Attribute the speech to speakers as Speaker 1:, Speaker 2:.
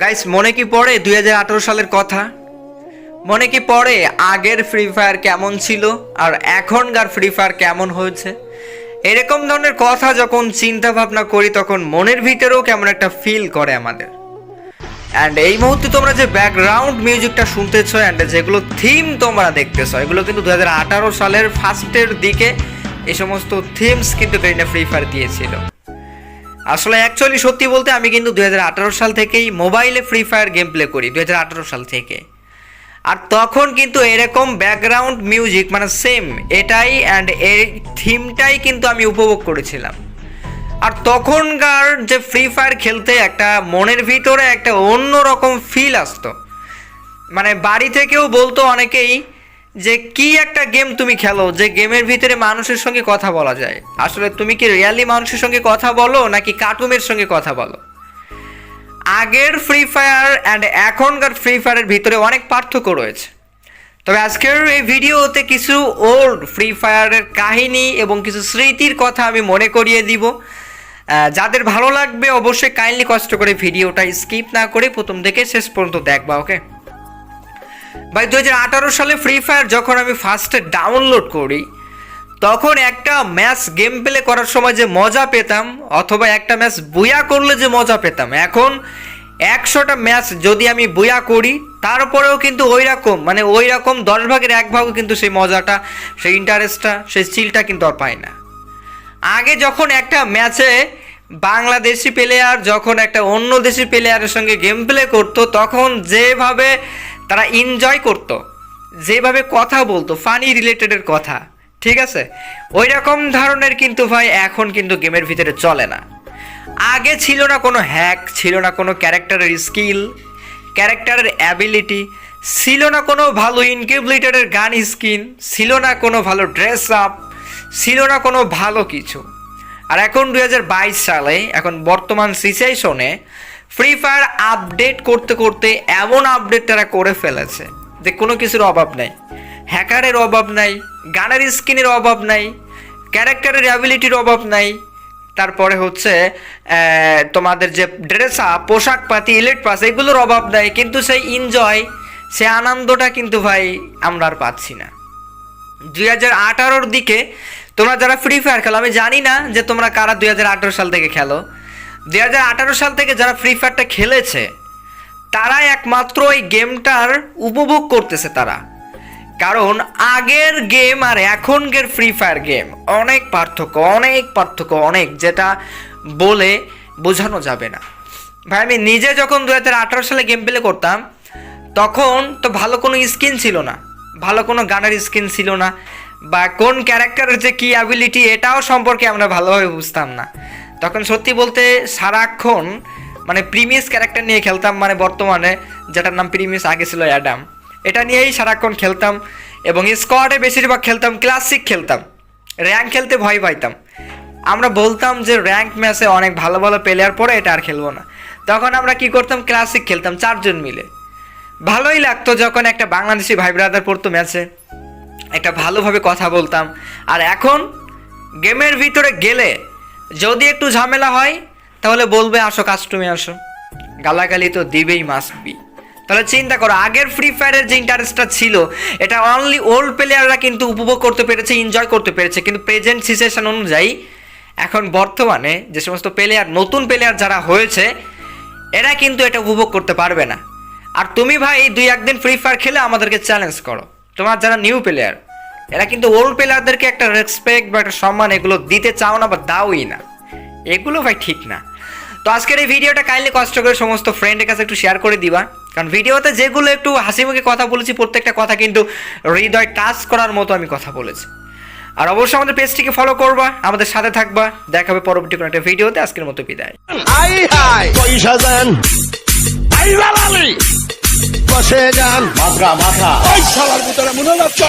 Speaker 1: Guys মনে কি পড়ে দু হাজার আঠেরো সালের কথা? মনে কি পড়ে আগের ফ্রি ফায়ার কেমন ছিল? আর এখনকার ফ্রি ফায়ার কেমন হয়েছে? এরকম ধরনের কথা যখন চিন্তা ভাবনা করি, তখন মনের ভিতরেও কেমন একটা ফিল করে আমাদের। অ্যান্ড এই মুহূর্তে তোমরা যে ব্যাকগ্রাউন্ড মিউজিকটা শুনতেছো অ্যান্ড যেগুলো থিম তোমরা দেখতেছো, এগুলো কিন্তু দুই হাজার আঠারো সালের ফার্স্টের দিকে এই সমস্ত থিমস কিন্তু ফ্রি ফায়ার দিয়েছিল। আসলে অ্যাকচুয়ালি সত্যি বলতে আমি কিন্তু দু হাজার আঠেরো সাল থেকেই মোবাইলে ফ্রি ফায়ার গেম প্লে করি দু হাজার আঠেরো সাল থেকে। আর তখন কিন্তু এরকম ব্যাকগ্রাউন্ড মিউজিক মানে সেম এটাই অ্যান্ড এই থিমটাই কিন্তু আমি উপভোগ করেছিলাম। আর তখনকার যে ফ্রি ফায়ার খেলতে একটা মনের ভিতরে একটা অন্য রকম ফিল আসতো। মানে বাড়ি থেকেও বলতো অনেকেই যে কি একটা গেম তুমি খেলো, যে গেমের ভিতরে মানুষের সঙ্গে কথা বলা যায়। আসলে তুমি কি রিয়ালি মানুষের সঙ্গে কথা বলো, নাকি কার্টুনের সঙ্গে কথা বলো? আগের ফ্রি ফায়ার অ্যান্ড এখনকার ফ্রি ফায়ারের ভিতরে অনেক পার্থক্য রয়েছে। তবে আজকের এই ভিডিওতে কিছু ওল্ড ফ্রি ফায়ারের কাহিনী এবং কিছু স্মৃতির কথা আমি মনে করিয়ে দিব। যাদের ভালো লাগবে, অবশ্যই কাইন্ডলি কষ্ট করে ভিডিওটা স্কিপ না করে প্রথম থেকে শেষ পর্যন্ত দেখবা ওকে ভাই দু হাজার আঠারো সালে ফ্রি ফায়ার যখন আমি ফার্স্টে ডাউনলোড করি, তখন একটা ম্যাচ গেম প্লে করার সময় যে মজা পেতাম, অথবা একটা ম্যাচ বুয়া করলে যে মজা পেতাম, এখন একশোটা ম্যাচ যদি আমি বুয়া করি তারপরেও কিন্তু ওই রকম মানে ওই রকম দশ ভাগের এক ভাগও কিন্তু সেই মজাটা, সেই ইন্টারেস্টটা সেই চিলটা কিন্তু আর পায় না। আগে যখন একটা ম্যাচে বাংলাদেশি প্লেয়ার যখন একটা অন্য দেশি প্লেয়ারের সঙ্গে গেম প্লে করতো, তখন যেভাবে তারা এনজয় করতো। যেভাবে কথা বলতো ফানি রিলেটেডের কথা, ঠিক আছে? ওই রকম ধরনের কিন্তু ভাই এখন কিন্তু গেমের ভিতরে চলে না। আগে ছিল না কোনো হ্যাক ছিল না কোনো ক্যারেক্টারের স্কিল ক্যারেক্টারের অ্যাবিলিটি ছিল না কোনো ভালো ইনকিউবলেটারের গান স্কিন ছিল না কোনো ভালো ড্রেস আপ ছিল না কোনো ভালো কিছু। আর এখন দু হাজার বাইশ সালে, এখন বর্তমান সিচুয়েশনে ফ্রি ফায়ার আপডেট করতে করতে এমন আপডেট তারা করে ফেলেছে যে কোনো কিছুর অভাব নাই। হ্যাকারের অভাব নাই গানের স্কিনের অভাব নাই ক্যারেক্টারের অ্যাবিলিটির অভাব নাই। তারপরে হচ্ছে তোমাদের যে ড্রেস পোশাক পাতি ইলেট পাস এগুলোর অভাব নাই, কিন্তু সেই এনজয় সে আনন্দটা কিন্তু ভাই আমরা আর পাচ্ছি না। দুই হাজার আঠারোর দিকে তোমরা যারা ফ্রি ফায়ার খেলো, আমি জানি না যে তোমরা কারা দুই হাজার আঠারো সাল থেকে খেলো। দুই হাজার সাল থেকে যারা ফ্রি ফায়ারটা খেলেছে তারা একমাত্র ওই গেমটার উপভোগ করতেছে তারা। কারণ আগের গেম আর এখনকার ফ্রি ফায়ার গেম অনেক পার্থক্য অনেক পার্থক্য, অনেক, যেটা বলে বোঝানো যাবে না। ভাই, আমি নিজে যখন দু হাজার আঠারো সালে গেম প্লে করতাম, তখন তো ভালো কোনো স্কিন ছিল না। ভালো কোনো গানের স্কিন ছিল না, বা কোন ক্যারেক্টারের যে কী অ্যাবিলিটি এটাও সম্পর্কে আমরা ভালোভাবে বুঝতাম না। তখন সত্যি বলতে সারাক্ষণ মানে প্রিমিয়াস ক্যারেক্টার নিয়ে খেলতাম মানে বর্তমানে যেটার নাম প্রিমিয়াস আগে ছিল অ্যাডাম। এটা নিয়েই সারাক্ষণ খেলতাম এবং স্কোয়াডে বেশিরভাগ খেলতাম, ক্লাসিক খেলতাম। র্যাঙ্ক খেলতে ভয় পাইতাম। আমরা বলতাম যে র্যাঙ্ক ম্যাচে অনেক ভালো ভালো প্লেয়ার পরে এটা আর খেলব না। তখন আমরা কি করতাম, ক্লাসিক খেলতাম চারজন মিলে। ভালোই লাগতো যখন একটা বাংলাদেশি ভাই ব্রাদার পড়তো ম্যাচে। একটা ভালোভাবে কথা বলতাম। আর এখন গেমের ভিতরে গেলে যদি একটু ঝামেলা হয়, তাহলে বলবে আসো কাস্টমে আসো। গালাগালি তো দিবেই মাস্ট বি তাহলে চিন্তা করো, আগের ফ্রি ফায়ারের যে ইন্টারেস্টটা ছিল, এটা অনলি ওল্ড প্লেয়াররা কিন্তু উপভোগ করতে পেরেছে এনজয় করতে পেরেছে। কিন্তু প্রেজেন্ট সিচুয়েশন অনুযায়ী, এখন বর্তমানে যে সমস্ত প্লেয়ার নতুন প্লেয়ার যারা হয়েছে, এরা কিন্তু এটা উপভোগ করতে পারবে না। আর তুমি ভাই দুই একদিন ফ্রি ফায়ার খেলে আমাদেরকে চ্যালেঞ্জ করো। তোমার যারা নিউ প্লেয়ার এরা কিন্তু ওল্ড প্লেয়ারদেরকে একটা রেসপেক্ট বা একটা সম্মান এগুলো দিতে চাও না বা দাওই না। এগুলো ভাই ঠিক না। তো আজকের এই ভিডিওটা কাইন্ডলি কষ্ট করে সমস্ত ফ্রেন্ডের কাছে একটু শেয়ার করে দিবা। কারণ ভিডিওতে যেগুলো একটু হাসি মুখে কথা বলেছি প্রত্যেকটা কথা কিন্তু হৃদয় টাচ করার মতো আমি কথা বলেছি। আর অবশ্যই আমাদের পেজটিকে ফলো করবা আমাদের সাথে থাকবা। দেখা হবে পরবর্তী কোনো একটা ভিডিওতে আজকের মতো বিদায়।
Speaker 2: আই হাই। পয়সা দেন। আই বালালি বসে যান।
Speaker 3: মাথা মাথা।
Speaker 2: ওই ভিতরে মনে হচ্ছে